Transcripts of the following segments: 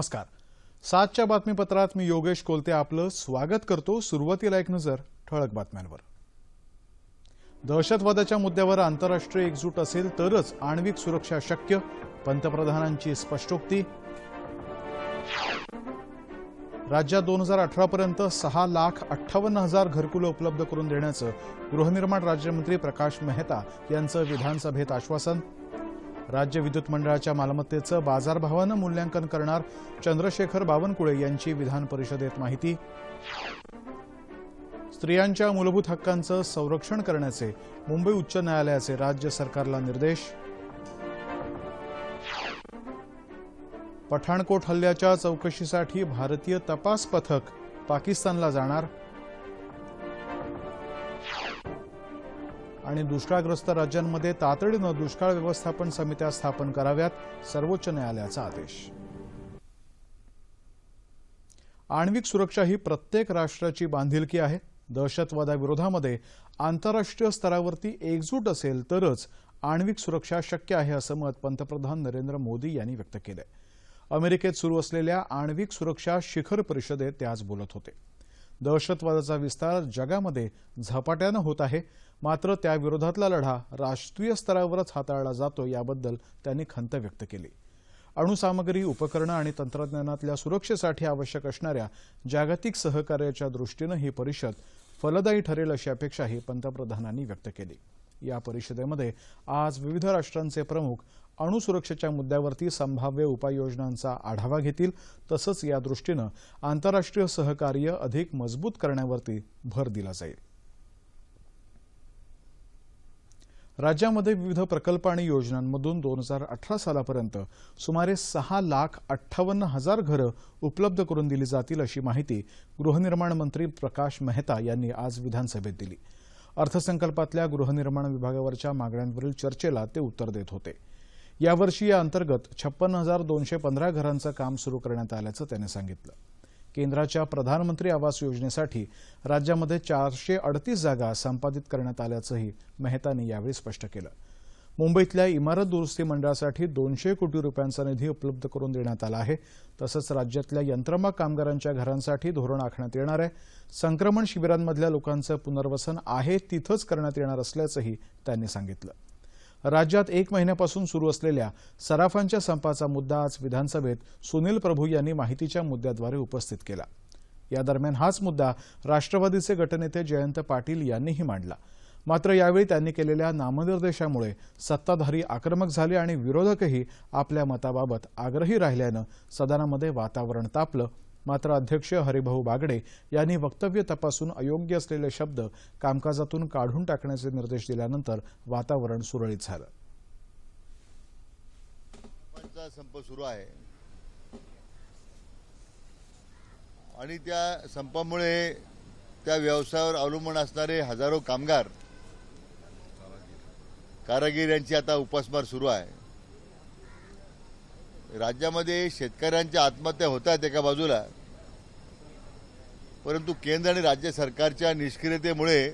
नमस्कार. सातच्या बातमीपत्रात मी योगेश कोलते आपलं स्वागत करतो सुरुवातीला एक नजर ठळक बातम्यांवर. दहशतवादाच्या मुद्द्यावर आंतरराष्ट्रीय एकजूट असेल तरच आण्विक सुरक्षा शक्य पंतप्रधानांची स्पष्टोक्ती. राज्यात दोन हजार अठरापर्यंत सहा लाख अठ्ठावन्न हजार घरकुलं उपलब्ध करून देण्याचं गृहनिर्माण राज्यमंत्री प्रकाश मेहता यांचं विधानसभेत आश्वासन. राज्य विद्युत मंडळाच्या मालमत्तेचं बाजारभावानं मूल्यांकन करणार चंद्रशेखर बावनकुळे यांची विधान परिषदेत माहिती. स्त्रियांच्या मूलभूत हक्कांचं संरक्षण करण्याचे मुंबई उच्च न्यायालयाचे राज्य सरकारला निर्देश. पठाणकोट हल्ल्याच्या चौकशीसाठी भारतीय तपास पथक पाकिस्तानला जाणार. आणि दुष्काळग्रस्त राज्यांमध्ये तातडीनं दुष्काळ व्यवस्थापन समित्या स्थापन कराव्यात सर्वोच्च न्यायालयाचा आदेश. आण्विक सुरक्षा ही प्रत्येक राष्ट्राची बांधिलकी आहे. दहशतवादाविरोधामध्ये आंतरराष्ट्रीय स्तरावरती एकजूट असेल तरच आण्विक सुरक्षा शक्य आहे असं मत पंतप्रधान नरेंद्र मोदी यांनी व्यक्त केलंय. अमेरिकेत सुरू असलेल्या आण्विक सुरक्षा शिखर परिषदेत ते आज बोलत होते. दहशतवादाचा विस्तार जगामध्ये झपाट्यानं होत आहे. मात्र त्याविरोधातला लढा राष्ट्रीय स्तरावरच हाताळला जातो याबद्दल त्यांनी खंत व्यक्त केली. अणुसामग्री उपकरणं आणि तंत्रज्ञानातल्या सुरक्षेसाठी आवश्यक असणाऱ्या जागतिक सहकार्याच्या दृष्टीनं ही परिषद फलदायी ठरेल अशी अपेक्षाही पंतप्रधानांनी व्यक्त केली. या परिषदेमध्ये आज विविध राष्ट्रांचे प्रमुख अणुसुरक्षेच्या मुद्द्यावरती संभाव्य उपाययोजनांचा आढावा घेतील तसंच या दृष्टीनं आंतरराष्ट्रीय सहकार्य अधिक मजबूत करण्यावरती भर दिला जाईल. राज्यामध्ये विविध प्रकल्प आणि योजनांमधून दोन हजार अठरा सालापर्यंत सुमारे सहा लाख अठ्ठावन्न हजार घरं उपलब्ध करून दिली जातील अशी माहिती गृहनिर्माण मंत्री प्रकाश मेहता यांनी आज विधानसभेत दिली. अर्थसंकल्पातल्या गृहनिर्माण विभागावरच्या मागण्यांवरील चर्चेला ते उत्तर देत होते. यावर्षी या अंतर्गत छप्पन्न हजार दोनशे पंधरा घरांचं काम सुरू करण्यात आल्याचं त्यांनी सांगितलं. केंद्राच्या प्रधानमंत्री आवास योजनेसाठी राज्यामध्ये चारशे अडतीस जागा संपादित करण्यात आल्याचंही मेहतांनी यावेळी स्पष्ट केलं. मुंबईतल्या इमारत दुरुस्ती मंडळासाठी दोनशे कोटी रुपयांचा निधी उपलब्ध करून देण्यात आला आहे. तसंच राज्यातल्या यंत्रमाग कामगारांच्या घरांसाठी धोरण आखण्यात येणार आहे. संक्रमण शिबिरांमधल्या लोकांचं पुनर्वसन आहे तिथंच करण्यात येणार असल्याचंही त्यांनी सांगितलं. राज्यात एक महिन्यापासून सुरू असलेल्या सराफांच्या संपाचा मुद्दा आज विधानसभेत सुनील प्रभू यांनी माहितीच्या मुद्द्याद्वारे उपस्थित केला. या दरम्यान हाच मुद्दा राष्ट्रवादीचे गटनेते जयंत पाटील यांनीही मांडला. मात्र यावेळी त्यांनी केलेल्या नामनिर्देशामुळे सत्ताधारी आक्रमक झाले आणि विरोधकही आपल्या मताबाबत आग्रही राहिल्यानं सदनामध्ये वातावरण तापलं मात्र अध्यक्ष हरिभाऊ बागडे यांनी वक्तव्य तपासून अयोग्य असलेले शब्द कामकाजातून काढून टाकण्याचे निर्देश दिल्यानंतर वातावरण सुरळीत झालं. संप सुरू आहे. आणि त्या संपामुळे त्या व्यवसायावर अवलंबून असणारे हजारो कामगार कारागीर यांची आता उपासमार सुरू आहे. राज्यामध्ये शेतकऱ्यांच्या आत्महत्या होत आहेत एका बाजूला. परंतु केंद्र आणि राज्य सरकारच्या निष्क्रियतेमुळे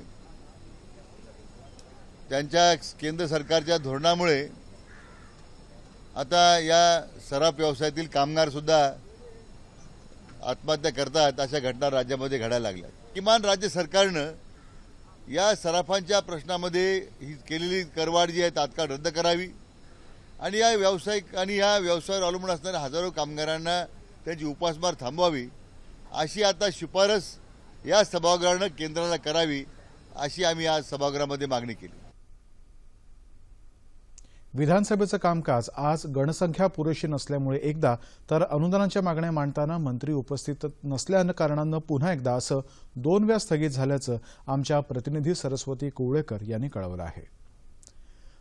त्यांच्या केंद्र सरकारच्या धोरणामुळे आता या सराफ व्यवसायातील कामगार सुद्धा आत्महत्या करतात अशा घटना राज्यामध्ये घडायला लागल्या. किमान राज्य सरकारनं या सराफांच्या प्रश्नामध्ये ही केलेली करवाढ जी आहे तात्काळ रद्द करावी. आणि या व्यावसायिक आणि या व्यवसायावर अवलंबून असणाऱ्या हजारो कामगारांना त्यांची उपासमार थांबवावी अशी आता शिफारस या सभागृहानं केंद्राला करावी अशी आम्ही आज सभागृहामध्ये मागणी केली. विधानसभेचं कामकाज आज गणसंख्या पुरेशी नसल्यामुळे एकदा तर अनुदानाच्या मागण्या मांडताना मंत्री उपस्थित नसल्यानं कारणानं पुन्हा एकदा असं दोन वेळा स्थगित झाल्याचं आमच्या प्रतिनिधी सरस्वती कुवळेकर यांनी कळवलं आहे.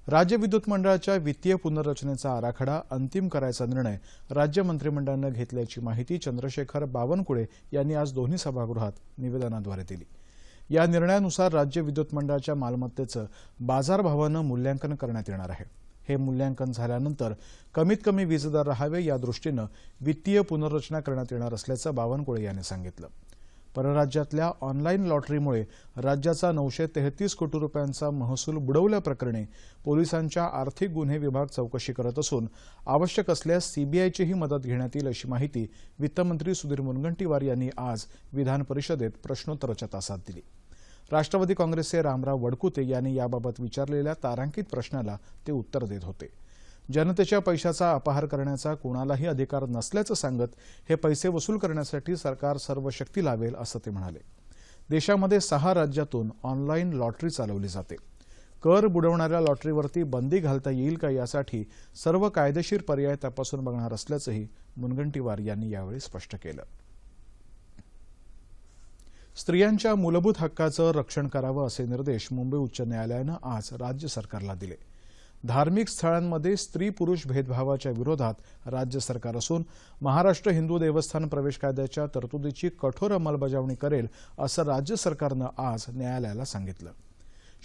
राज्य विद्युत मंडळाच्या वित्तीय पुनर्रचनेचा आराखडा अंतिम करायचा निर्णय राज्य मंत्रिमंडळानं घेतल्याची माहिती चंद्रशेखर बावनकुळे यांनी आज दोन्ही सभागृहात निवेदनाद्वारे दिली. या निर्णयानुसार राज्य विद्युत मंडळाच्या मालमत्तेचं बाजारभावानं मूल्यांकन करण्यात येणार आहे. हे मूल्यांकन झाल्यानंतर कमीत कमी वीजदर राहावे या दृष्टीनं वित्तीय पुनर्रचना करण्यात येणार असल्याचं बावनकुळे यांनी सांगितलं. परराज्यातल्या ऑनलाईन लॉटरीमुळे राज्याचा नऊशे तेहतीस कोटी रुपयांचा महसूल बुडवल्याप्रकरणी पोलिसांच्या आर्थिक गुन्हे विभाग चौकशी करत असून आवश्यक असल्यास सीबीआयचीही मदत घेण्यात येईल अशी माहिती वित्तमंत्री सुधीर मुनगंटीवार यांनी आज विधान परिषदेत प्रश्नोत्तराच्या तासात दिली. राष्ट्रवादी काँग्रेसचे रामराव वडकुते यांनी याबाबत विचारलेल्या तारांकित प्रश्नाला ते उत्तर देत होते. जनतेच्या पैशाचा अपहार करण्याचा कुणालाही अधिकार नसल्याचं सांगत हे पैसे वसूल करण्यासाठी सरकार सर्व शक्ती लावेल असं ते म्हणाले. देशामध्ये सहा राज्यातून ऑनलाईन लॉटरी चालवली जाते. कर बुडवणाऱ्या लॉटरीवरती बंदी घालता येईल का यासाठी सर्व कायदेशीर पर्याय तपासून बघणार असल्याचंही मुनगंटीवार यांनी यावेळी स्पष्ट केलं. स्त्रियांच्या मूलभूत हक्काचं रक्षण करावं असे निर्देश मुंबई उच्च न्यायालयानं आज राज्य सरकारला दिले. धार्मिक स्थळांमध्ये स्त्री पुरुष भेदभावाच्या विरोधात राज्य सरकार असून महाराष्ट्र हिंदू देवस्थान प्रवेश कायद्याच्या तरतुदीची कठोर अंमलबजावणी करेल असं राज्य सरकारनं आज न्यायालयाला सांगितलं.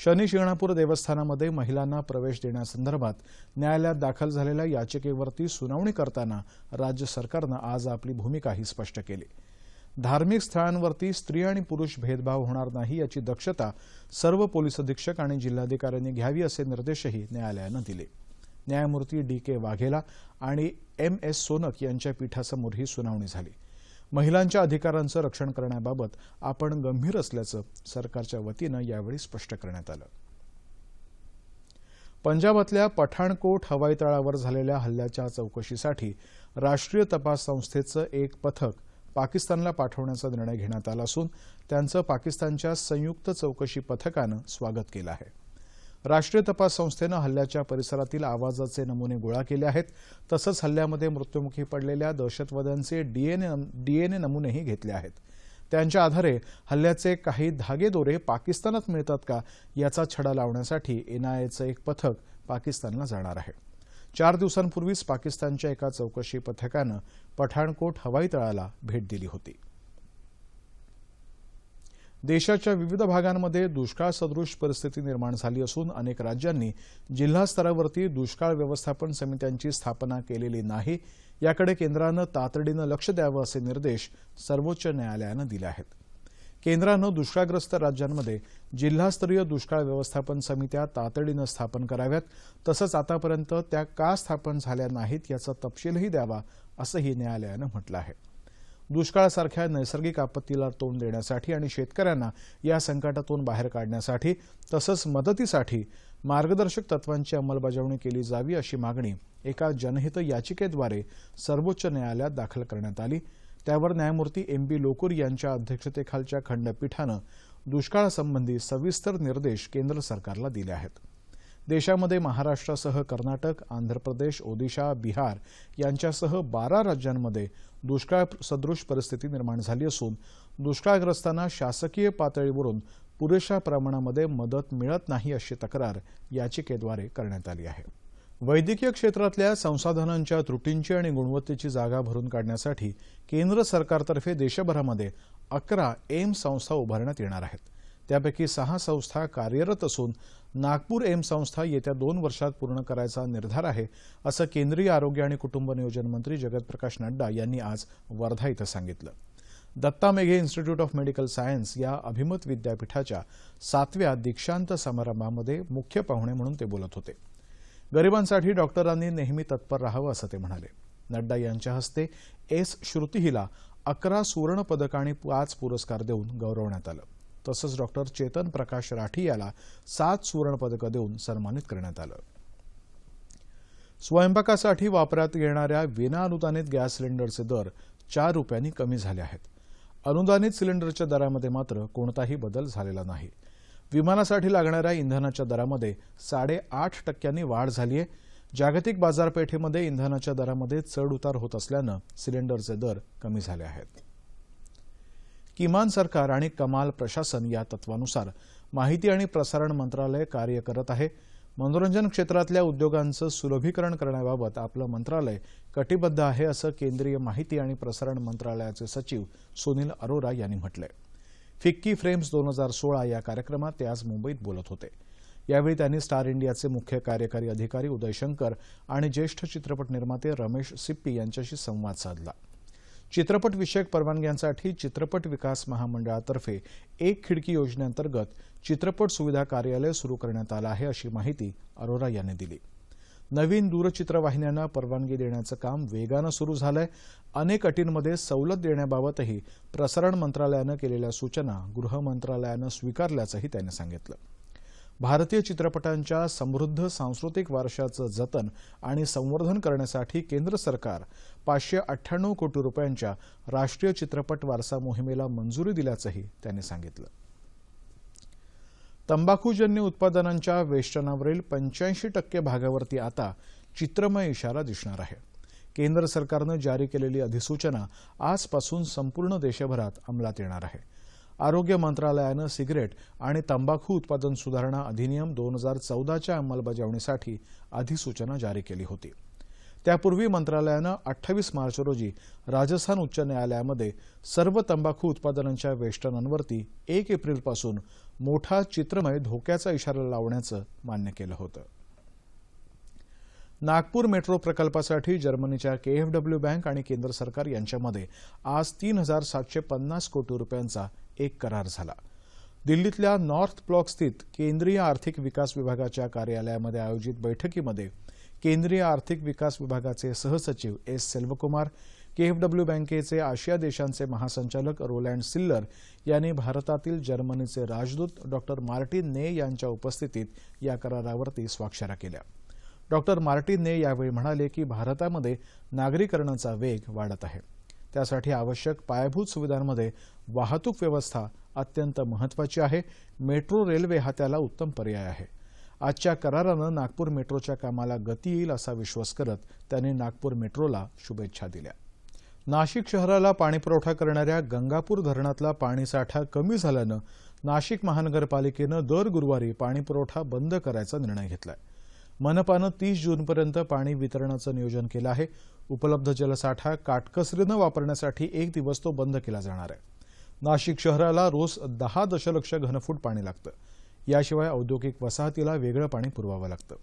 शनी शिंगणापूर देवस्थानामध्ये महिलांना प्रवेश देण्यासंदर्भात न्यायालयात दाखल झालेल्या याचिकेवरती सुनावणी करताना राज्य सरकारनं आज आपली भूमिकाही स्पष्ट केली. धार्मिक स्थळांवरती स्त्री आणि पुरुष भेदभाव होणार नाही याची दक्षता सर्व पोलीस अधीक्षक आणि जिल्हाधिकाऱ्यांनी घ्यावी असे निर्देशही न्यायालयानं दिले. न्यायमूर्ती डी के वाघेला आणि एम एस सोनक यांच्या पीठासमोर ही सुनावणी झाली. महिलांच्या अधिकारांचं रक्षण करण्याबाबत आपण गंभीर असल्याचं सरकारच्या वतीनं यावेळी स्पष्ट करण्यात आलं. पंजाबातल्या पठाणकोट हवाई तळावर झालेल्या हल्ल्याच्या चौकशीसाठी राष्ट्रीय तपास संस्थेचं एक पथक पाकिस्तानला पाठवण्याचा निर्णय घेण्यात आला असून त्यांचं पाकिस्तानच्या संयुक्त चौकशी पथकानं स्वागत केलं आहे. राष्ट्रीय तपास संस्थेनं हल्ल्याच्या परिसरातील आवाजाचे नमुने गोळा केले आहेत. तसंच हल्ल्यामध्ये मृत्युमुखी पडलेल्या दहशतवाद्यांचे डीएनए डीएनए नमुनेही घेतले आहेत. त्यांच्या आधारे हल्ल्याचे काही धागेदोरे पाकिस्तानात मिळतात का याचा छडा लावण्यासाठी एनआयएचं एक पथक पाकिस्तानला जाणार आहे. चार दिवसांपूर्वीच पाकिस्तानच्या एका चौकशी पथकानं पठाणकोट हवाई तळाला भेट दिली होती. देशाच्या विविध भागांमध्ये दुष्काळ सदृश परिस्थिती निर्माण झाली असून अनेक राज्यांनी जिल्हा स्तरावरती दुष्काळ व्यवस्थापन समित्यांची स्थापना केलेली नाही याकडे केंद्रानं तातडीनं लक्ष द्यावं असे निर्देश सर्वोच्च न्यायालयानं दिले आहेत. केंद्रानं दुष्काळग्रस्त राज्यांमध्ये जिल्हास्तरीय दुष्काळ व्यवस्थापन समित्या तातडीनं स्थापन कराव्यात. तसंच आतापर्यंत त्या का स्थापन झाल्या नाहीत याचा तपशीलही द्यावा असंही न्यायालयानं म्हटलं आहे. दुष्काळासारख्या नैसर्गिक आपत्तीला तोंड देण्यासाठी आणि शेतकऱ्यांना या संकटातून बाहेर काढण्यासाठी तसंच मदतीसाठी मार्गदर्शक तत्वांची अंमलबजावणी केली जावी अशी मागणी एका जनहित याचिकेद्वारे सर्वोच्च न्यायालयात दाखल करण्यात आली. त्यावर न्यायमूर्ती एम बी लोकूर यांच्या अध्यक्षतेखालच्या खंडपीठानं दुष्काळासंबंधी सविस्तर निर्देश केंद्र सरकारला दिले आहेत. देशामध्ये महाराष्ट्रासह कर्नाटक आंध्र प्रदेश ओदिशा बिहार यांच्यासह बारा राज्यांमध्ये दुष्काळ सदृश परिस्थिती निर्माण झाली असून दुष्काळग्रस्तांना शासकीय पातळीवरून पुरेशा प्रमाणामध्ये मदत मिळत नाही अशी तक्रार याचिकेद्वारे करण्यात आली आहे. वैद्यकीय क्षेत्रातल्या संसाधनांच्या त्रुटींची आणि गुणवत्तेची जागा भरून काढण्यासाठी केंद्र सरकारतर्फे देशभरामध्ये अकरा एम्स संस्था उभारण्यात येणार आहेत. त्यापैकी सहा संस्था कार्यरत असून नागपूर एम्स संस्था येत्या दोन वर्षात पूर्ण करायचा निर्धार आहे असं केंद्रीय आरोग्य आणि कुटुंब नियोजन मंत्री जगतप्रकाश नड्डा यांनी आज वर्धा इथं सांगितलं. Datta Meghe institute of medical science या अभिमत विद्यापीठाच्या सातव्या दीक्षांत समारंभामध्ये मुख्य पाहुणे म्हणून ते बोलत होते. गरिबांसाठी डॉक्टरांनी नेहमी तत्पर राहावं असं ते म्हणाले. नड्डा यांच्या हस्ते एस श्रुतीहिला अकरा सुवर्ण पदक आणि पाच पुरस्कार देऊन गौरवण्यात आलं. तसंच डॉक्टर चेतन प्रकाश राठी याला सात सुवर्ण पदकं देऊन सन्मानित करण्यात आलं. स्वयंपाकासाठी वापरात येणाऱ्या विनाअनुदानित गॅस सिलेंडरचे दर चार रुपयांनी कमी झाले आहेत. अनुदानित सिलेंडरच्या दरामध्ये मात्र कोणताही बदल झालेला नाही. विमानासाठी लागणाऱ्या इंधनाच्या दरामध्ये साडेआठ टक्क्यांनी वाढ झाली आहे जागतिक बाजारपेठेमध्ये इंधनाच्या दरामध्ये चढ उतार होत असल्यानं सिलेंडरचे दर कमी झाले आहेत. किमान सरकार आणि कमाल प्रशासन या तत्वानुसार माहिती आणि प्रसारण मंत्रालय कार्य करत आहे. मनोरंजन क्षेत्रातल्या उद्योगांचं सुलभीकरण करण्याबाबत आपलं मंत्रालय कटिबद्ध आहे असं केंद्रीय माहिती आणि प्रसारण मंत्रालयाचे सचिव सुनील अरोरा यांनी म्हटलंय. फिक्की फ्रेम्स दोन हजार सोळा या कार्यक्रमात ते आज मुंबईत बोलत होते. यावेळी त्यांनी स्टार इंडियाचे मुख्य कार्यकारी अधिकारी उदय शंकर आणि ज्येष्ठ चित्रपट निर्माते रमेश सिप्पी यांच्याशी संवाद साधला. चित्रपट विषयक परवानग्यांसाठी चित्रपट विकास महामंडळातर्फे एक खिडकी योजनेअंतर्गत चित्रपट सुविधा कार्यालय सुरू करण्यात आलं आहे अशी माहिती अरोरा यांनी दिली. नवीन दूरचित्रवाहिन्यांना परवानगी देण्याचं काम वेगानं सुरू झालंय. अनेक अटींमध्ये सवलत देण्याबाबतही प्रसारण मंत्रालयानं केलेल्या सूचना गृह मंत्रालयानं स्वीकारल्याचंही त्यांनी सांगितलं. भारतीय चित्रपटांच्या समृद्ध सांस्कृतिक वारशाचं जतन आणि संवर्धन करण्यासाठी केंद्र सरकार पाचशे अठ्ठ्याण्णव कोटी रुपयांच्या राष्ट्रीय चित्रपट वारसा मोहिमेला मंजुरी दिल्याचंही त्यांनी सांगितलं. तंबाखूजन्य उत्पादनांच्या वेष्टनावरील पंच्याऐंशी टक्के भागावरती आता चित्रमय इशारा दिसणार आहे. केंद्र सरकारनं जारी केलेली अधिसूचना आजपासून संपूर्ण देशभरात अंमलात येणार आहे. आरोग्य मंत्रालयानं सिगरेट आणि तंबाखू उत्पादन सुधारणा अधिनियम दोन हजार चौदाच्या अंमलबजावणीसाठी अधिसूचना जारी केली होती. त्यापूर्वी मंत्रालयानं अठ्ठावीस मार्च रोजी राजस्थान उच्च न्यायालयामध्ये सर्व तंबाखू उत्पादनांच्या वेष्टनांवरती एक एप्रिलपासून मोठा चित्रमय धोक्याचा इशारा लावण्याचं मान्य केलं होतं. नागपूर मेट्रो प्रकल्पासाठी जर्मनीच्या केएफडब्ल्यू बँक आणि केंद्र सरकार यांच्यामध्ये आज तीन हजार सातशे पन्नास कोटी रुपयांचा एक करार झाला. दिल्लीतल्या नॉर्थ ब्लॉक स्थित केंद्रीय आर्थिक विकास विभागाच्या कार्यालयामध्ये आयोजित बैठकीमध्ये केंद्रीय आर्थिक विकास विभागाचे सहसचिव एस सेल्वकुमार केएफडब्ल्यू बँकेचे आशिया देशांचे महासंचालक रोलँड सिल्लर यांनी भारतातील जर्मनीचे राजदूत डॉक्टर मार्टिन ने यांच्या उपस्थितीत या करारावरती स्वाक्षऱ्या केल्या. डॉक्टर मार्टिन ने यावेळी म्हणाले की भारतामध्ये नागरीकरणाचा वेग वाढत आहे. त्यासाठी आवश्यक पायाभूत सुविधांमध्ये वाहतूक व्यवस्था अत्यंत महत्वाची आहे. मेट्रो रेल्वे हा त्याला उत्तम पर्याय आहे. आजच्या करारानं नागपूर मेट्रोच्या कामाला गती येईल असा विश्वास करत त्यांनी नागपूर मेट्रोला शुभेच्छा दिल्या. नाशिक शहराला पाणीपुरवठा करणाऱ्या गंगापूर धरणातला पाणीसाठा कमी झाल्यानं नाशिक महानगरपालिकेनं दर गुरुवारी पाणीपुरवठा बंद करायचा निर्णय घेतलाय. मनपानं तीस जूनपर्यंत पाणी वितरणाचं नियोजन केलं आहे. उपलब्ध जलसाठा काटकसरीनं वापरण्यासाठी एक दिवस तो बंद केला जाणार आहे. नाशिक शहराला रोज दहा दशलक्ष घनफूट पाणी लागतं. याशिवाय औद्योगिक वसाहतीला वेगळं पाणी पुरवावं लागतं.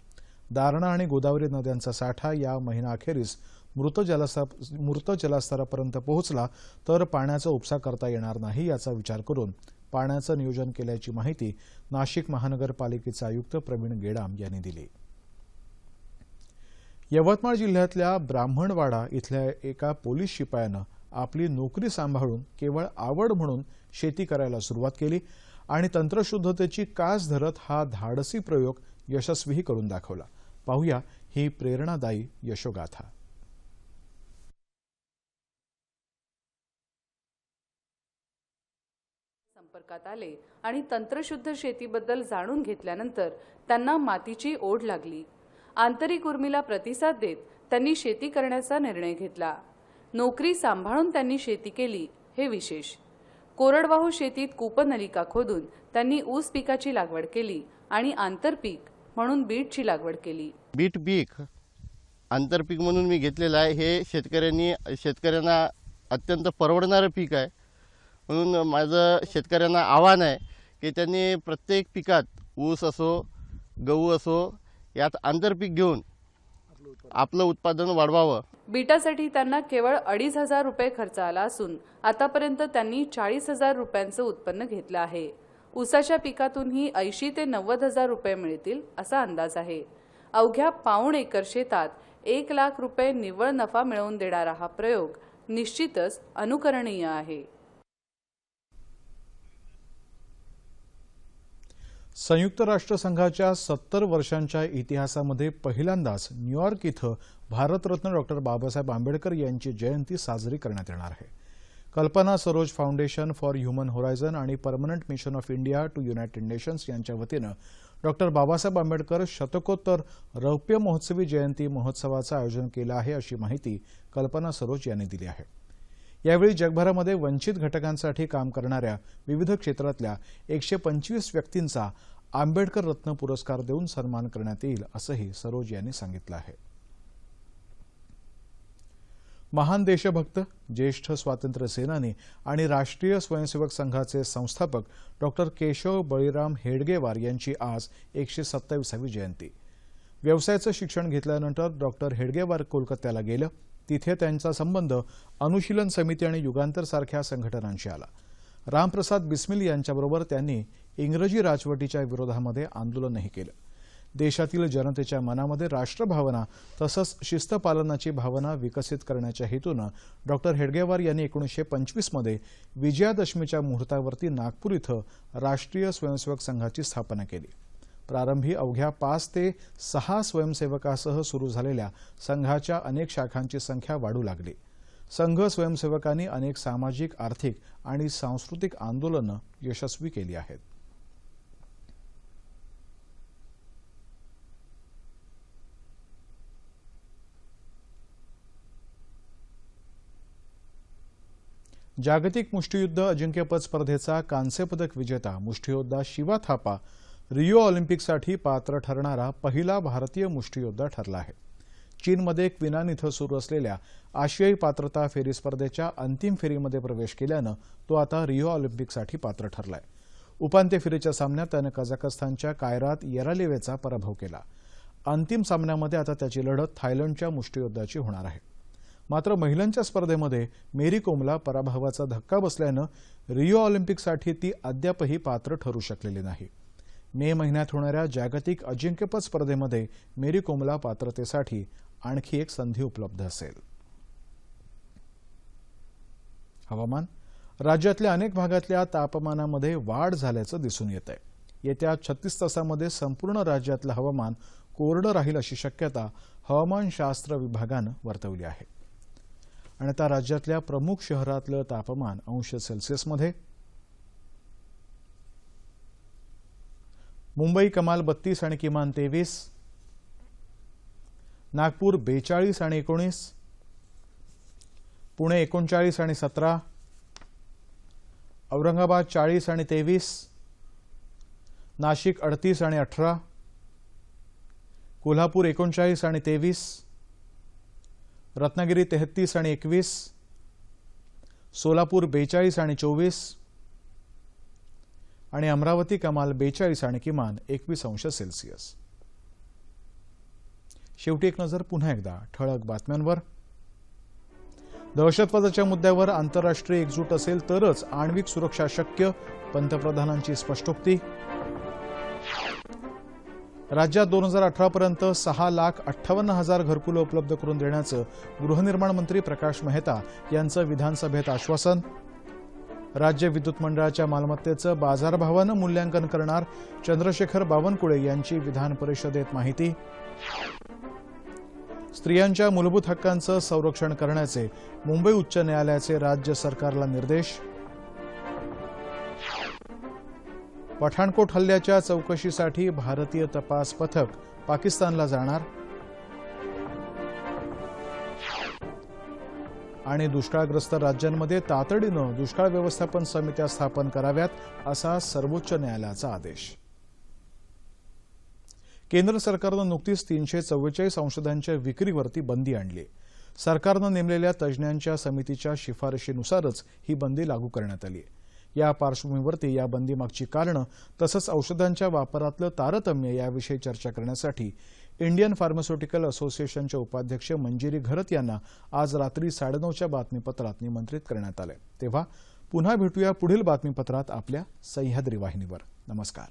दारणा आणि गोदावरी नद्यांचा साठा या महिनाअखेरीस मृत जलस्तर मृत जलस्तरापर्यंत पोहोचला तर पाण्याचा उपसा करता येणार नाही याचा विचार करून पाण्याचं नियोजन केल्याची माहिती नाशिक महानगरपालिकेचे आयुक्त प्रवीण गेडाम यांनी दिली. यवतमाळ जिल्ह्यातल्या ब्राह्मणवाडा इथल्या एका पोलीस शिपायानं आपली नोकरी सांभाळून केवळ आवड म्हणून शेती करायला सुरुवात केली. आणि तंत्रशुद्धतेची कास धरत हा धाडसी प्रयोग यशस्वीही करून दाखवला. पाहूया ही प्रेरणादायी यशोगाथा. संपर्कात आले आणि तंत्रशुद्ध शेतीबद्दल जाणून घेतल्यानंतर त्यांना मातीची ओढ लागली. आंतरिक उर्मीला प्रतिसाद देत त्यांनी शेती करण्याचा निर्णय घेतला. नोकरी सांभाळून त्यांनी शेती केली हे विशेष. कोरडवाहू शेतीत कूपनलिका खोदून त्यांनी ऊस पिकाची लागवड केली आणि आंतरपीक म्हणून बीटची लागवड केली. बीट पीक आंतरपीक म्हणून मी घेतलेलं आहे. हे शेतकऱ्यांनी शेतकऱ्यांना अत्यंत परवडणारं पीक आहे. म्हणून माझं शेतकऱ्यांना आव्हान आहे की त्यांनी प्रत्येक पिकात ऊस असो गहू असो यात आंतरपीक घेऊन आपलं उत्पादन वाढवावं. बीटासाठी त्यांना केवळ अडीच हजार रुपये खर्च आला असून आतापर्यंत त्यांनी चाळीस हजार रुपयांचं उत्पन्न घेतलं आहे. ऊसाच्या पिकातूनही ऐंशी ते नव्वद हजार रुपये मिळतील असा अंदाज आहे. अवघ्या पाऊण एकर शेतात एक लाख रुपये निव्वळ नफा मिळवून देणारा हा प्रयोग निश्चितच अनुकरणीय आहे. संयुक्त राष्ट्रसंघाच्या सत्तर वर्षांच्या इतिहासामध्ये पहिल्यांदाच न्यूयॉर्क इथं भारतरत्न डॉक्टर बाबासाहेब आंबेडकर यांची जयंती साजरी करण्यात येणार आहे. Kalpana Saroj foundation for human horizon आणि permanent mission of India to United Nations यांच्या वतीनं डॉक्टर बाबासाहेब आंबेडकर शतकोत्तर रौप्य महोत्सवी जयंती महोत्सवाचं आयोजन केलं आहे अशी माहिती कल्पना सरोज यांनी दिली आहे. यावेळी जगभरामध्ये वंचित घटकांसाठी काम करणाऱ्या विविध क्षेत्रातल्या एकशे पंचवीस व्यक्तींचा आंबेडकर रत्न पुरस्कार देऊन सन्मान करण्यात येईल असंही सरोज यांनी सांगितलं आहे. महान देशभक्त ज्येष्ठ स्वातंत्र्य सेनानी आणि राष्ट्रीय स्वयंसेवक संघाचे संस्थापक डॉक्टर केशव बळीराम हेडगेवार यांची आज एकशे सत्तावीसावी जयंती. व्यवसायाचं शिक्षण घेतल्यानंतर डॉक्टर हेडगेवार कोलकात्याला गेलं. तिथे त्यांचा संबंध अनुशीलन समिती आणि युगांतर सारख्या संघटनांशी आला. रामप्रसाद बिस्मिल यांच्याबरोबर त्यांनी इंग्रजी राजवटीच्या विरोधामध्ये आंदोलनही केलं. देशातील जनतेच्या मनामध्ये राष्ट्रभावना तसंच शिस्तपालनाची भावना विकसित करण्याच्या हेतूनं डॉक्टर हेडगेवार यांनी एकोणीसशे पंचवीसमध्ये विजयादशमीच्या मुहूर्तावरती नागपूर इथं राष्ट्रीय स्वयंसेवक संघाची स्थापना केली. प्रारंभी अवघ्या पाच ते सहा स्वयंसेवकासह सुरू झालेल्या संघाच्या अनेक शाखांची संख्या वाढू लागली. संघ स्वयंसेवकांनी अनेक सामाजिक आर्थिक आणि सांस्कृतिक आंदोलनं यशस्वी केली आहेत. जागतिक मुष्टियुद्ध अजिंक्यपद स्पर्धेचा कांस्यपदक विजेता मुष्टियोद्धा शिवा थापा रिओ ऑलिम्पिकसाठी पात्र ठरणारा पहिला भारतीय मुष्टियोद्धा ठरला आहे. चीनमध्ये क्विनान इथं सुरू असलेल्या आशियाई पात्रता फेरी स्पर्धेच्या अंतिम फेरीमध्ये प्रवेश केल्यानं तो आता रिओ ऑलिम्पिकसाठी पात्र ठरलाय. उपांत्य फेरीच्या सामन्यात त्यानं कझाकस्तानच्या कायरात येरालेवेचा पराभव केला. अंतिम सामन्यामध्ये आता त्याची लढत थायलंडच्या मुष्टीयोद्धाची होणार आहे. मात्र महिलांच्या स्पर्धेमध्ये मेरी कोमला पराभवाचा धक्का बसल्यानं रिओ ऑलिम्पिकसाठी ती अद्यापही पात्र ठरू शकलेली नाही. मे महिन्यात होणाऱ्या जागतिक अजिंक्यपद स्पर्धेमध्ये मेरी कोमला पात्रतेसाठी आणखी एक संधी उपलब्ध असेल. हवामान? राज्यातल्या अनेक भागातल्या तापमानामध्ये वाढ झाल्याचं दिसून येत आहे येत्या छत्तीस तासामध्ये संपूर्ण राज्यातलं हवामान कोरडं राहील अशी शक्यता हवामानशास्त्र विभागानं वर्तवली आहे. आणि आता राज्यातल्या प्रमुख शहरातलं तापमान अंश सेल्सिअसमध्ये मुंबई कमाल बत्तीस आणि किमान तेवीस. नागपूर बेचाळीस आणि एकोणीस. पुणे एकोणचाळीस आणि सतरा. औरंगाबाद चाळीस आणि तेवीस. नाशिक अडतीस आणि अठरा. कोल्हापूर एकोणचाळीस आणि तेवीस. रत्नागिरी तेहतीस आणि एकवीस. सोलापूर बेचाळीस आणि चोवीस. आणि अमरावती कमाल बेचाळीस आणि किमान एकवीस अंश सेल्सिअस. शेवटी एक नजर पुन्हा एकदा ठळक बातम्यांवर. दहशतवादाच्या मुद्द्यावर आंतरराष्ट्रीय एकजूट असेल तरच आण्विक सुरक्षा शक्य पंतप्रधानांची स्पष्टोक्ती. राज्यात दोन हजार अठरापर्यंत सहा लाख अठ्ठावन्न हजार घरकुलं उपलब्ध करून देण्याचं गृहनिर्माण मंत्री प्रकाश मेहता यांचं विधानसभेत आश्वासन. राज्य विद्युत मंडळाच्या मालमत्तेचं बाजारभावानं मूल्यांकन करणार चंद्रशेखर बावनकुळे यांची विधान परिषदेत माहिती. स्त्रियांच्या मूलभूत हक्कांचं संरक्षण करण्याचे मुंबई उच्च न्यायालयाचे राज्य सरकारला निर्देश. पठाणकोट हल्ल्याच्या चौकशीसाठी भारतीय तपास पथक पाकिस्तानला जाणार. आणि दुष्काळग्रस्त राज्यांमध्ये तातडीनं दुष्काळ व्यवस्थापन समित्या स्थापन कराव्यात असा सर्वोच्च न्यायालयाचा आदेश. केंद्र सरकारनं नुकतीच तीनशे चव्वेचाळीस औषधांच्या विक्रीवरती बंदी आणली. सरकारनं नेमलेल्या तज्ज्ञांच्या समितीच्या शिफारशीनुसारच ही बंदी लागू करण्यात आली. या पार्श्वभूमीवरती या बंदीमागची कारणं तसंच औषधांच्या वापरातलं तारतम्य याविषयी चर्चा करण्यासाठी इंडियन फार्मास्युटिकल असोसिएशनच्या उपाध्यक्ष मंजिरी घरत यांना आज रात्री साडेनऊच्या बातमीपत्रात निमंत्रित करण्यात आले. तेव्हा पुन्हा भेटूया पुढील बातमीपत्रात आपल्या सह्याद्री वाहिनीवर. नमस्कार.